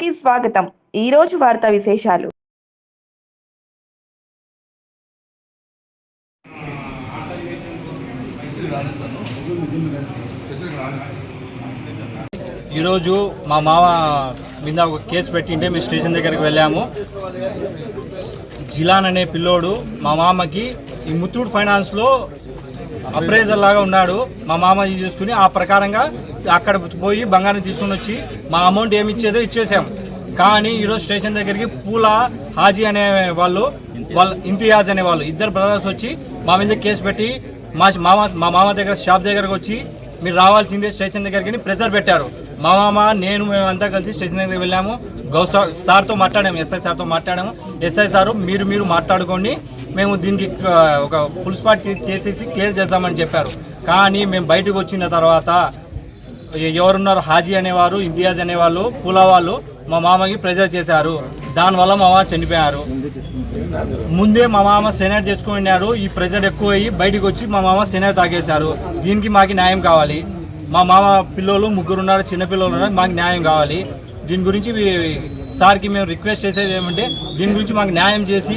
కి స్వాగతం. ఈ రోజు వార్తా విశేషాలు. ఈరోజు మా మామ మీద ఒక కేసు పెట్టింటే మేము స్టేషన్ దగ్గరికి వెళ్ళాము. జిలాన్ అనే పిల్లోడు మా మామకి ఈ ముత్తూట్ ఫైనాన్స్లో అప్రైజర్ లాగా ఉన్నాడు మా మామ ఇది చూసుకుని ఆ ప్రకారంగా అక్కడ పోయి బంగారం తీసుకుని వచ్చి మా అమౌంట్ ఏమి ఇచ్చేదో ఇచ్చేసాం. కానీ ఈరోజు స్టేషన్ దగ్గరికి పూల హాజీ అనే వాళ్ళు వాళ్ళ ఇంతియాజ్ అనే వాళ్ళు ఇద్దరు బ్రదర్స్ వచ్చి మా మీద కేసు పెట్టి మా మామ మా మామ దగ్గర షాప్ దగ్గరకు వచ్చి మీరు రావాల్సిందే స్టేషన్ దగ్గరికి ప్రెజర్ పెట్టారు. మా మామ నేను మేమంతా కలిసి స్టేషన్ దగ్గరికి వెళ్ళాము. గౌ సార్తో మాట్లాడాము ఎస్ఐ సార్తో మాట్లాడాము. ఎస్ఐ సారు మీరు మీరు మాట్లాడుకోండి. మేము దీనికి ఒక ఫుల్ స్పాట్ చేసేసి క్లియర్ చేద్దామని చెప్పారు. కానీ మేము బయటకు వచ్చిన తర్వాత ఎవరున్నారు? హాజీ అనేవారు ఇంతియాజ్ అనేవాళ్ళు పూలా వాళ్ళు మా మామకి ప్రెజర్ చేశారు. దానివల్ల మా మామ చనిపోయారు. ముందే మా మామ సెనేట్ తెచ్చుకున్నాడు ఈ ప్రెజర్ ఎక్కువ అయ్యి బయటకు వచ్చి మా మామ సెనేట్ తాగేశారు. దీనికి మాకు న్యాయం కావాలి. మా మామ పిల్లలు ముగ్గురు ఉన్నారు చిన్నపిల్లలు ఉన్నారు మాకు న్యాయం కావాలి. దీని గురించి సార్కి మేము రిక్వెస్ట్ చేసేది ఏమంటే దీని గురించి మాకు న్యాయం చేసి